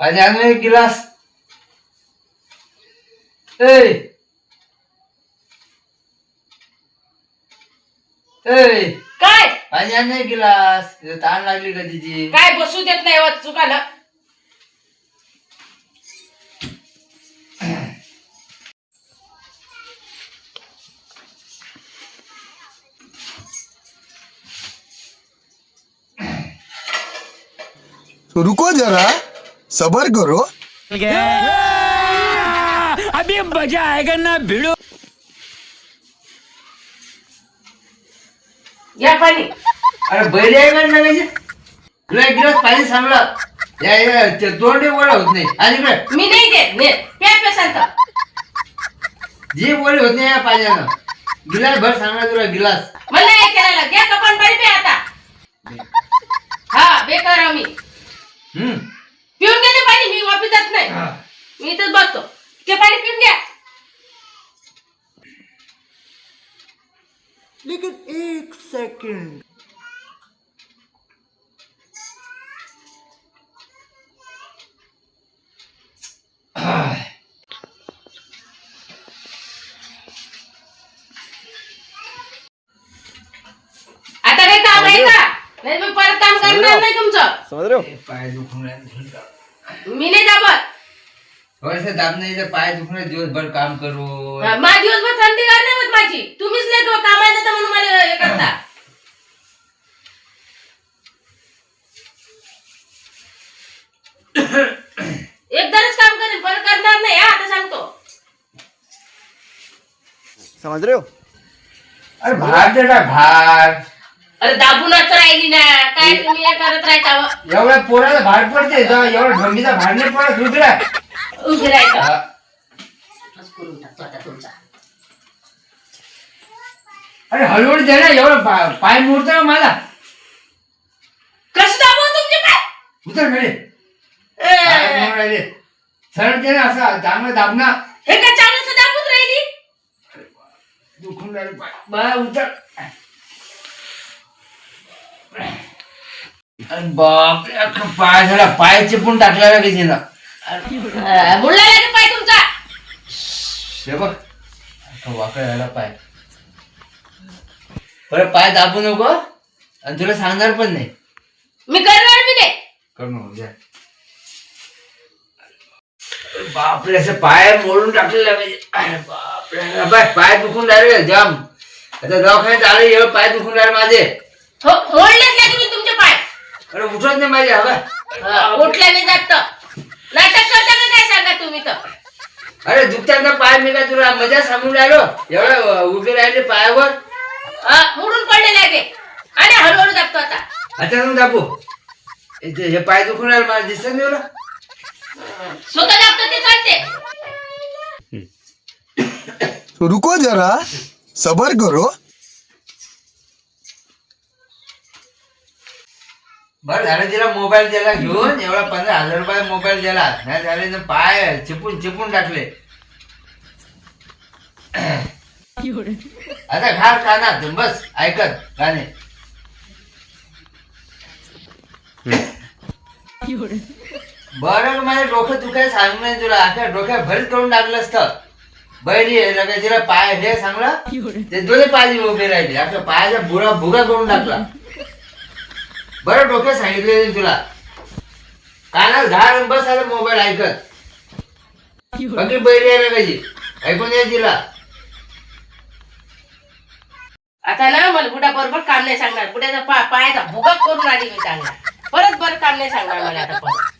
आणलं एक गिलास ए ए काय एक गिलास ताण लागली का तिची? काय बसू देत नाही व चुकानं तो रुको जरा. सबर करो. अभी मजा आएगा ना भिड़ो. घ्या पाणी. अरे बैल आहे का नव्याचे तुला एक गिलास पाणी सांगलं या या, ते तोंडी होत नाही. आणि इकडे. मी नाही देत ने प्या प्या सांगतो. जी ओढी होत नाही या पाण्यानं. गिलास भर सांगला तुला गिलास. मला नाही करायला. घ्या कपान पाणी प्या आता. हा बेकार आम्ही. पिऊन घे ते पाणी मी वापस जात नाही. मी इथंच बघतो ते पाणी पिऊन घ्या. आता नाही तुमचं. ए, पाय दुखून राहिले. मी नाही दाबत. थोडंसं दाब नाही तर पाय दुखून दिवसभर काम करू. माझी दिवसभर थंडी गार नाही होत माझी. तुम्हीच नाही कामाला जाता म्हणून मला हे करता. एकदाच काम करेन परत करणार नाही हा आता सांगतो. समझ रहे हो अरे भार दे ना भार अरे दाबूनच राहिली ना. काय तुम्ही हे करत राहता? एवढ्या पोराला भार पडते जा, एवढा ढोंगीचा भार नाही पडत रुद्रा उभी राहायचं हा. बस करून टाकतो आता तुमचा. अरे हळूहळू दे ना एवढं पा- पाय मोडतो ना माझा कसं दाबू तुमचे उतर पाय ए, मोडून राहिले. सरळ दे ना असं चांगलं दाब ना. हे काय चांगलं दाबून राहिली? दुखून राहिले पाय. बाय उतर. बापरे अख्खा पाय झाला. पाय चिपून टाकला का मुळला लागेल पाय तुमचा? हे बघ अख्खा वाकड झाला पाय. बरं पाय दाबू नको आणि तुला सांगणार पण नाही. मी करणार मी नाही. कर बापरे असं पाय मोडून टाकलेला पाहिजे अरे बापरे बाय पाय दुखून राहिले जाम. आता दवाखान्यात आलं एवढं पाय दुखून राहिले माझे. हो नाही तुम्ही तुमचे पाय. अरे उठत नाही माझे हवा अं, उठल्याने जात नाटक करता का काय सांगा तुम्ही तर? अरे दुखतात ना पाय मी काय तुला मजा सांगून राहिलो? एवढं उभे राहिले पायावर? मोडून पडले लागे आणि हळूहळू दाबतो आता. आता मग दाबू इथे हे पाय दुखून राहिले मला दिसत नाही एवढं. स्वतः दाबतो ते चालते. तो रुको जरा सबर करो. बरं झालं तिला मोबाईल दिला घेऊन एवढा पंधरा हजार रुपये मोबाईल दिला. नाही झाले ना पाय चिपून चिपून टाकले. आता घाल कानात बस ऐकत गाणे. बरं माझ्या डोकं दुखाय सांगू नाही तुला. अख्या डोक्यात भरीत करून टाकलं असतं. बैरी आहे लगेच तिला पाय हे सांगलं. ते दोन्ही पाय उभे राहिले. अख्या पायाचा बुरा भुगा करून टाकला. बरं डोक्यात सांगितले तुला. कानात घाल बस आता मोबाईल ऐकत. बाकी बैरी यायला पाहिजे. ऐकून ये तिला. आता ना मला बुडा बरोबर काम नाही सांगणार. बुड्याचा पायाचा भुगा करून आली मी सांगणार परत बरं काम नाही सांगणार मला आता परत.